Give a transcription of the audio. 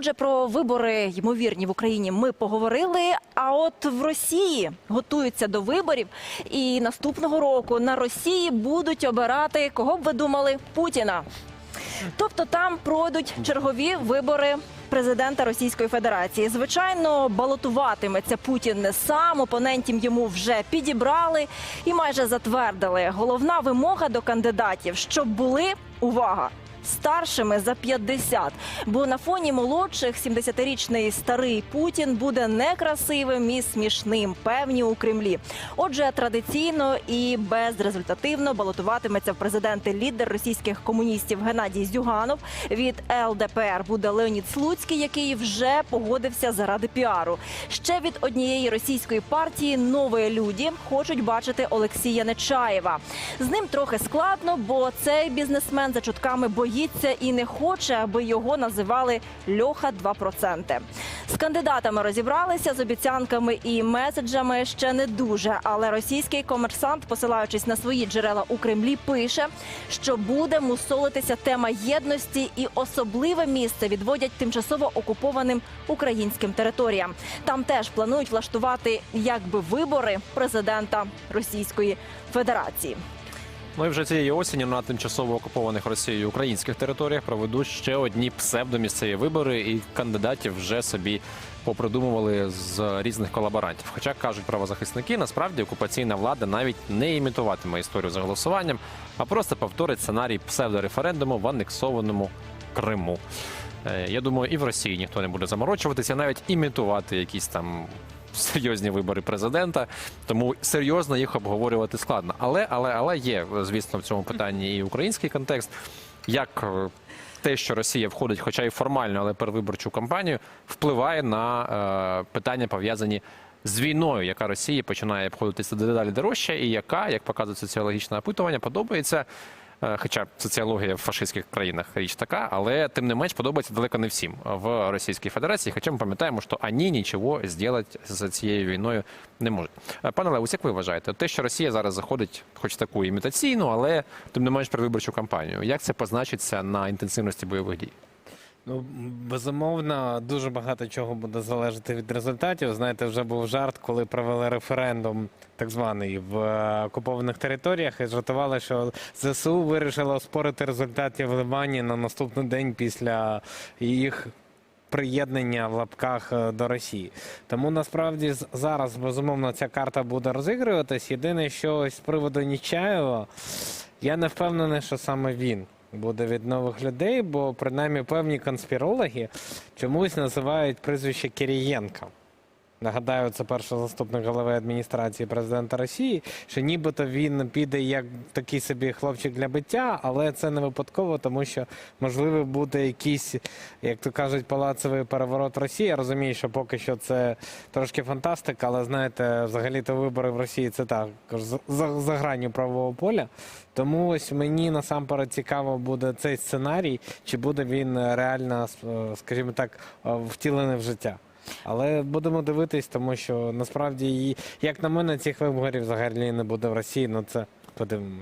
Отже, про вибори ймовірні в Україні ми поговорили. А от в Росії готуються до виборів, і наступного року на Росії будуть обирати кого б ви думали Путіна. Тобто там пройдуть чергові вибори президента Російської Федерації. Звичайно, балотуватиметься Путін не сам. Опонентів йому вже підібрали і майже затвердили. Головна вимога до кандидатів, щоб були увага. Старшими за 50, бо на фоні молодших 70-річний старий Путін буде некрасивим і смішним, певні у Кремлі. Отже, традиційно і безрезультативно балотуватиметься в президенти лідер російських комуністів Геннадій Зюганов. Від ЛДПР буде Леонід Слуцький, який вже погодився заради піару. Ще від однієї російської партії нової люди хочуть бачити Олексія Нечаєва. З ним трохи складно, бо цей бізнесмен за чутками боїться і не хоче, аби його називали Льоха 2%. З кандидатами розібралися з обіцянками і меседжами ще не дуже. Але російський комерсант, посилаючись на свої джерела у Кремлі, пише, що буде мусолитися тема єдності і особливе місце відводять тимчасово окупованим українським територіям. Там теж планують влаштувати якби вибори президента Російської Федерації. Ну і вже цієї осені на тимчасово окупованих Росією українських територіях проведуть ще одні псевдомісцеві вибори, і кандидатів вже собі попридумували з різних колаборантів. Хоча кажуть правозахисники, насправді окупаційна влада навіть не імітуватиме історію за голосуванням, а просто повторить сценарій псевдореферендуму в анексованому Криму. Е, Я думаю, і в Росії ніхто не буде заморочуватися, навіть імітувати якісь там серйозні вибори президента. Тому серйозно їх обговорювати складно. Але, але, але є, звісно, в цьому питанні і український контекст. Як е, те, що Росія входить, хоча й формально, але перевиборчу кампанію, впливає на е, питання пов'язані з війною, яка Росії починає обходитися дедалі дорожче, і яка, як показує соціологічне опитування, подобається. Е, Хоча соціологія в фашистських країнах річ така, але тим не менш подобається далеко не всім в Російській Федерації. Хоча ми пам'ятаємо, що ані нічого зробити з цією війною не можуть. Е, Пане Леус, як ви вважаєте, те, що Росія зараз заходить, хоч таку імітаційну, але тим не менш перевиборчу кампанію, як це позначиться на інтенсивності бойових дій? Ну, безумовно, дуже багато чого буде залежати від результатів. Знаєте, вже був жарт, коли провели референдум, так званий, в е, окупованих територіях, і жартували, що ЗСУ вирішило оспорити результати в Ливані на наступний день після їх. Приєднання в лапках е, до Росії. Тому насправді зараз безумовно ця карта буде розігруватись. Єдине, що з приводу Нічаєва, я не впевнений, що саме він буде від нових людей, бо принаймні певні конспірологи чомусь називають прізвище Кирієнка. Нагадаю, це перший заступник голови адміністрації президента Росії, що нібито він піде як такий собі хлопчик для биття, але це не випадково, тому що можливо буде якийсь, як то кажуть, палацовий переворот Росії. Я розумію, що поки що це трошки фантастика, але знаєте, взагалі-то вибори в Росії це за, за, за гранню правового поля. Тому ось мені насамперед цікаво буде цей сценарій, чи буде він реально, е, скажімо так, е, втілений в життя. Але будемо дивитись, тому що насправді, як на мене, цих виборів взагалі не буде в Росії. Ну це подивимось.